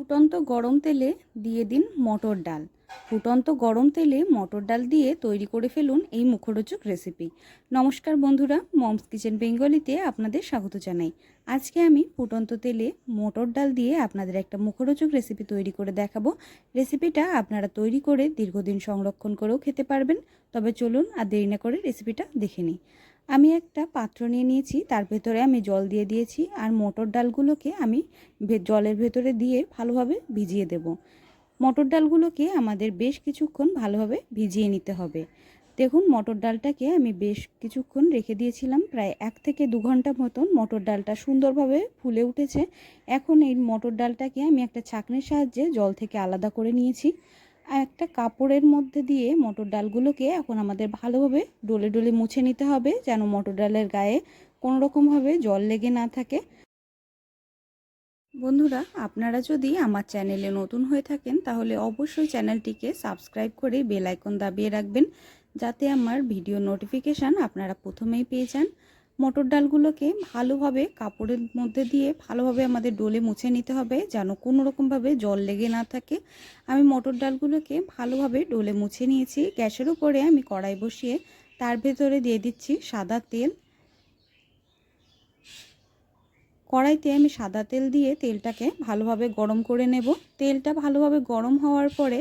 ফুটন্ত গরম তেলে দিয়ে দিন মটর ডাল। ফুটন্ত গরম তেলে মটর ডাল দিয়ে তৈরি করে ফেলুন এই মুখরোচক রেসিপি নমস্কার বন্ধুরা, মমস কিচেন বেঙ্গলিতে আপনাদের স্বাগত জানাই। আজকে আমি ফুটন্ত তেলে মটর ডাল দিয়ে আপনাদের একটা মুখরোচক রেসিপি তৈরি করে দেখাবো। রেসিপিটা আপনারা তৈরি করে দীর্ঘদিন সংরক্ষণ করেও খেতে পারবেন। তবে চলুন আর দেরি না করে রেসিপিটা দেখে নিই। আমি একটা পাত্র নিয়ে নিয়েছি, তার ভেতরে আমি জল দিয়ে দিয়েছি আর মটর ডালগুলোকে আমি জলের ভেতরে দিয়ে ভালোভাবে ভিজিয়ে দেব। মটর ডালগুলোকে আমাদের বেশ কিছুক্ষণ ভালোভাবে ভিজিয়ে নিতে হবে। দেখুন, মটর ডালটাকে আমি বেশ কিছুক্ষণ রেখে দিয়েছিলাম, প্রায় এক থেকে দু ঘণ্টা মতন মটর ডালটা সুন্দরভাবে ফুলে উঠেছে। এখন এই মটর ডালটাকে আমি একটা ছাঁকনির সাহায্যে জল থেকে আলাদা করে নিয়েছি। একটা কাপড়ের মধ্যে দিয়ে মটর ডালগুলোকে এখন আমাদের ভালোভাবে ডলে ডলে মুছে নিতে হবে, যেন মটর ডালের গায়ে কোনো রকমভাবে জল লেগে না থাকে। বন্ধুরা, আপনারা যদি আমার চ্যানেলে নতুন হয়ে থাকেন, তাহলে অবশ্যই চ্যানেলটিকে সাবস্ক্রাইব করে বেল আইকন দাবিয়ে রাখবেন, যাতে আমার ভিডিও নোটিফিকেশান আপনারা প্রথমেই পেয়ে যান। মটর ডালগুলোকে ভালোভাবে কাপড়ের মধ্যে দিয়ে ভালোভাবে আমাদের ডোলে মুছে নিতে হবে, যেন কোনো রকমভাবে জল লেগে না থাকে। আমি মটর ডালগুলোকে ভালোভাবে ডোলে মুছে নিয়েছি। গ্যাসের উপরে আমি কড়াই বসিয়ে তার ভেতরে দিয়ে দিচ্ছি সাদা তেল। কড়াইতে আমি সাদা তেল দিয়ে তেলটাকে ভালোভাবে গরম করে নেব। তেলটা ভালোভাবে গরম হওয়ার পরে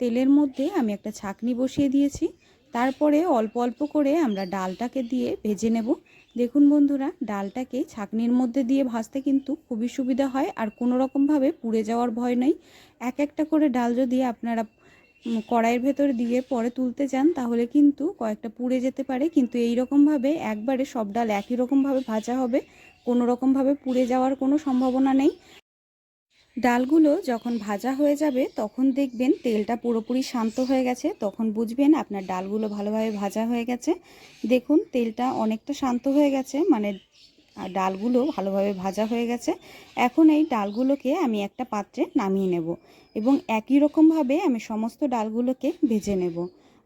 তেলের মধ্যে আমি একটা ছাকনি বসিয়ে দিয়েছি। তারপরে অল্প অল্প করে আমরা ডালটাকে দিয়ে ভেজে নেব। দেখুন বন্ধুরা, ডালটাকে ছাকনির মধ্যে দিয়ে ভাজতে কিন্তু খুবই সুবিধা হয় আর কোনো রকমভাবে পুড়ে যাওয়ার ভয় নেই। এক একটা করে ডাল যদি আপনারা কড়াইয়ের ভেতরে দিয়ে পরে তুলতে চান, তাহলে কিন্তু কয়েকটা পুড়ে যেতে পারে। কিন্তু এই রকমভাবে একবারে সব ডাল একই রকমভাবে ভাজা হবে। কোনো রকমভাবে পুড়ে যাওয়ার কোনো সম্ভাবনা নেই। ডালগুলো যখন ভাজা হয়ে যাবে, তখন দেখবেন তেলটা পুরোপুরি শান্ত হয়ে গেছে। তখন বুঝবেন আপনার ডালগুলো ভালোভাবে ভাজা হয়ে গেছে। দেখুন, তেলটা অনেকটা শান্ত হয়ে গেছে মানে ডালগুলো ভালোভাবে ভাজা হয়ে গেছে। এখন এই ডালগুলোকে আমি একটা পাত্রে নামিয়ে নেব এবং একই রকমভাবে আমি সমস্ত ডালগুলোকে ভেজে নেব।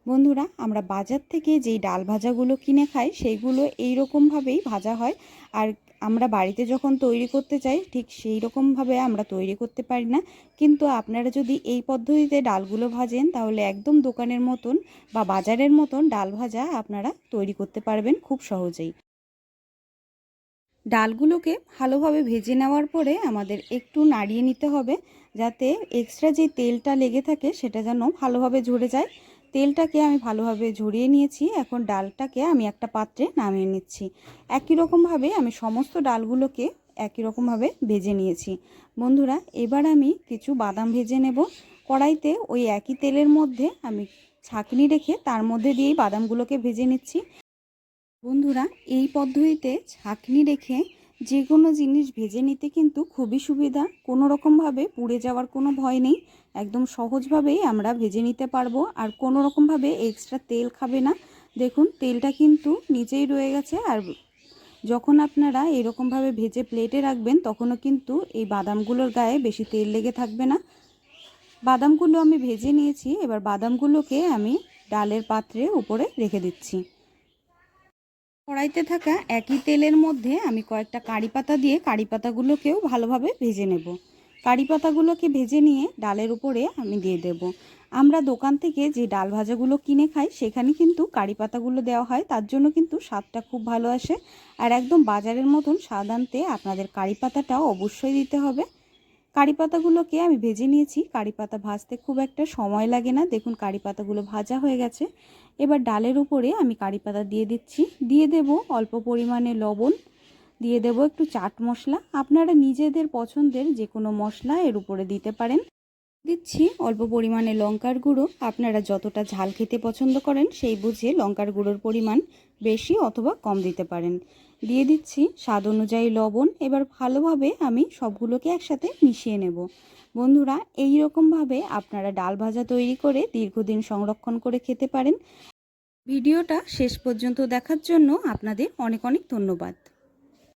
বন্ধুরা, আমরা বাজার থেকে যেই ডাল ভাজাগুলো কিনে খাই, সেইগুলো এই রকমভাবেই ভাজা হয়। আর আমরা বাড়িতে যখন তৈরি করতে চাই, ঠিক সেই রকমভাবে আমরা তৈরি করতে পারি না। কিন্তু আপনারা যদি এই পদ্ধতিতে ডালগুলো ভাজেন, তাহলে একদম দোকানের মতন বা বাজারের মতন ডাল ভাজা আপনারা তৈরি করতে পারবেন খুব সহজেই। ডালগুলোকে ভালোভাবে ভেজে নেওয়ার পরে আমাদের একটু নাড়িয়ে নিতে হবে, যাতে এক্সট্রা যে তেলটা লেগে থাকে, সেটা যেন ভালোভাবে ঝরে যায়। তেলটাকে আমি ভালোভাবে ঝরিয়ে নিয়েছি। এখন ডালটাকে আমি একটা পাত্রে নামিয়ে নিচ্ছি। একই রকমভাবে আমি সমস্ত ডালগুলোকে একই রকমভাবে ভেজে নিয়েছি। বন্ধুরা, এবার আমি কিছু বাদাম ভেজে নেব। কড়াইতে ওই একই তেলের মধ্যে আমি ছাঁকনি রেখে তার মধ্যে দিয়েই বাদামগুলোকে ভেজে নিচ্ছি। বন্ধুরা, এই পদ্ধতিতে ছাঁকনি রেখে যে কোনো জিনিস ভেজে নিতে কিন্তু খুবই সুবিধা। কোনো রকমভাবে পুড়ে যাওয়ার কোনো ভয় নেই। একদম সহজভাবেই আমরা ভেজে নিতে পারব। আর কোনো রকমভাবে এক্সট্রা তেল খাবে না। দেখুন, তেলটা কিন্তু নিচেই রয়ে গেছে। আর যখন আপনারা এরকমভাবে ভেজে প্লেটে রাখবেন, তখনও কিন্তু এই বাদামগুলোর গায়ে বেশি তেল লেগে থাকবে না। বাদামগুলো আমি ভেজে নিয়েছি। এবার বাদামগুলোকে আমি ডালের পাত্রে উপরে রেখে দিচ্ছি। কড়াইতে থাকা একই তেলের মধ্যে আমি কয়েকটা কারি পাতা দিয়ে কারি পাতাগুলোকেও ভালোভাবে ভেজে নেব। কারি পাতাগুলোকে ভেজে নিয়ে ডালের উপরে আমি দিয়ে দেব। আমরা দোকান থেকে যে ডাল ভাজাগুলো কিনে খাই, সেখানে কিন্তু কারি পাতাগুলো দেওয়া হয়। তার জন্য কিন্তু স্বাদটা খুব ভালো আসে। আর একদম বাজারের মতন স্বাদ আনতে আপনাদের কারি পাতাটাও অবশ্যই দিতে হবে। কারি পাতাগুলোকে আমি ভেজে নিয়েছি। কারি পাতা ভাজতে খুব একটা সময় লাগে না। দেখুন কারি পাতাগুলো ভাজা হয়ে গেছে। এবার ডালের উপরে আমি কারি পাতা দিয়ে দিচ্ছি। দিয়ে দেব অল্প পরিমাণে লবণ। দিয়ে দেব একটু চাট মশলা। আপনারা নিজেদের পছন্দের যে কোনো মশলা এর উপরে দিতে পারেন। দিচ্ছি। অল্প পরিমাণে লঙ্কার গুঁড়ো। আপনারা যতটা ঝাল খেতে পছন্দ করেন সেই বুঝে লঙ্কার গুঁড়োর পরিমাণ বেশি অথবা কম দিতে পারেন। দিয়ে দিচ্ছি স্বাদ অনুযায়ী লবণ। এবার ভালোভাবে আমি সবগুলোকে একসাথে মিশিয়ে নেব। বন্ধুরা এই রকমভাবে আপনারা ডাল ভাজা তৈরি করে দীর্ঘদিন সংরক্ষণ করে খেতে পারেন। ভিডিওটা শেষ পর্যন্ত দেখার জন্য আপনাদের অনেক অনেক ধন্যবাদ।